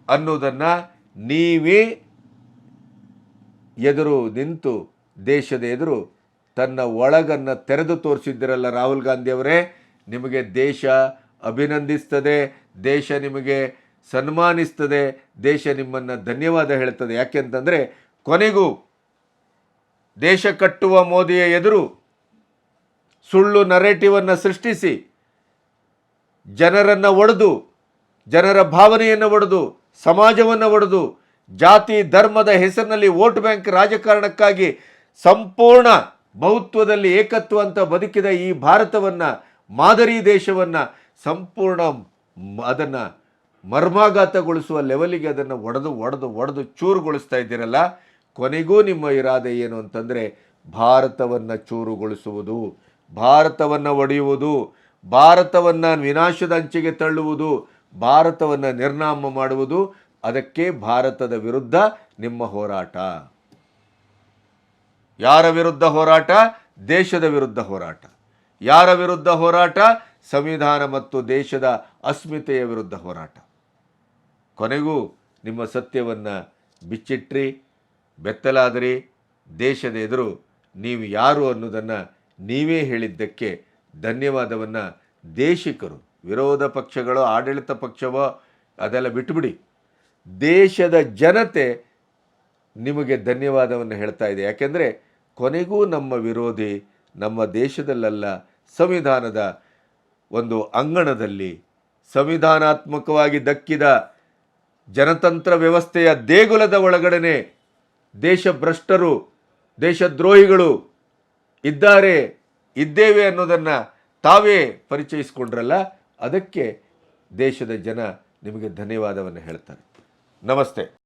ಅನ್ನೋದನ್ನು ನೀವೇ ಎದುರು ನಿಂತು, ದೇಶದ ಎದುರು ತನ್ನ ಒಳಗನ್ನು ತೆರೆದು ತೋರಿಸಿದ್ದಿರಲ್ಲ ರಾಹುಲ್ ಗಾಂಧಿಯವರೇ ನಿಮಗೆ ದೇಶ ಅಭಿನಂದಿಸ್ತದೆ, ದೇಶ ನಿಮಗೆ ಸನ್ಮಾನಿಸ್ತದೆ, ದೇಶ ನಿಮ್ಮನ್ನು ಧನ್ಯವಾದ ಹೇಳ್ತದೆ ಯಾಕೆಂತಂದರೆ ಕೊನೆಗೂ ದೇಶ ಕಟ್ಟುವ ಮೋದಿಯ ಎದುರು ಸುಳ್ಳು ನರೇಟಿವನ್ನು ಸೃಷ್ಟಿಸಿ, ಜನರನ್ನು ಒಡೆದು, ಜನರ ಭಾವನೆಯನ್ನು ಒಡೆದು, ಸಮಾಜವನ್ನು ಒಡೆದು, ಜಾತಿ ಧರ್ಮದ ಹೆಸರಿನಲ್ಲಿ ವೋಟ್ ಬ್ಯಾಂಕ್ ರಾಜಕಾರಣಕ್ಕಾಗಿ ಸಂಪೂರ್ಣ ಬಹುತ್ವದಲ್ಲಿ ಏಕತ್ವ ಅಂತ ಬದುಕಿದ ಈ ಭಾರತವನ್ನು, ಮಾದರಿ ದೇಶವನ್ನು ಸಂಪೂರ್ಣ ಅದನ್ನು ಮರ್ಮಾಘಾತಗೊಳಿಸುವ ಲೆವೆಲಿಗೆ ಅದನ್ನು ಒಡೆದು ಒಡೆದು ಒಡೆದು ಚೂರುಗೊಳಿಸ್ತಾ ಇದ್ದೀರಲ್ಲ? ಕೊನೆಗೂ ನಿಮ್ಮ ಇರಾದೆ ಏನು ಅಂತಂದರೆ ಭಾರತವನ್ನು ಚೂರುಗೊಳಿಸುವುದು, ಭಾರತವನ್ನು ಒಡೆಯುವುದು, ಭಾರತವನ್ನು ವಿನಾಶದ ಅಂಚಿಗೆ ತಳ್ಳುವುದು, ಭಾರತವನ್ನು ನಿರ್ನಾಮ ಮಾಡುವುದು, ಅದಕ್ಕೆ ಭಾರತದ ವಿರುದ್ಧ ನಿಮ್ಮ ಹೋರಾಟ. ಯಾರ ವಿರುದ್ಧ ಹೋರಾಟ? ದೇಶದ ವಿರುದ್ಧ ಹೋರಾಟ. ಯಾರ ವಿರುದ್ಧ ಹೋರಾಟ? ಸಂವಿಧಾನ ಮತ್ತು ದೇಶದ ಅಸ್ಮಿತೆಯ ವಿರುದ್ಧ ಹೋರಾಟ. ಕೊನೆಗೂ ನಿಮ್ಮ ಸತ್ಯವನ್ನು ಬಿಚ್ಚಿಟ್ರಿ, ಬೆತ್ತಲಾದರೆ, ದೇಶದ ಎದುರು ನೀವು ಯಾರು ಅನ್ನೋದನ್ನು ನೀವೇ ಹೇಳಿದ್ದಕ್ಕೆ ಧನ್ಯವಾದವನ್ನು ದೇಶಿಕರು, ವಿರೋಧ ಪಕ್ಷಗಳು, ಆಡಳಿತ ಪಕ್ಷವೋ, ಅದೆಲ್ಲ ಬಿಟ್ಟುಬಿಡಿ ದೇಶದ ಜನತೆ ನಿಮಗೆ ಧನ್ಯವಾದವನ್ನು ಹೇಳ್ತಾ ಇದೆ. ಯಾಕೆಂದರೆ ಕೊನೆಗೂ ನಮ್ಮ ವಿರೋಧಿ ನಮ್ಮ ದೇಶದಲ್ಲೆಲ್ಲ, ಸಂವಿಧಾನದ ಒಂದು ಅಂಗಣದಲ್ಲಿ ಸಂವಿಧಾನಾತ್ಮಕವಾಗಿ ದಕ್ಕಿದ ಜನತಂತ್ರ ವ್ಯವಸ್ಥೆಯ ದೇಗುಲದ ಒಳಗಡೆನೆ ದೇಶಭ್ರಷ್ಟರು, ದೇಶದ್ರೋಹಿಗಳು ಇದ್ದಾರೆ, ಇದ್ದೇವೆ ಅನ್ನೋದನ್ನು ತಾವೇ ಪರಿಚಯಿಸಿಕೊಂಡ್ರಲ್ಲ, ಅದಕ್ಕೆ ದೇಶದ ಜನ ನಿಮಗೆ ಧನ್ಯವಾದವನ್ನು ಹೇಳ್ತಾರೆ. ನಮಸ್ತೆ.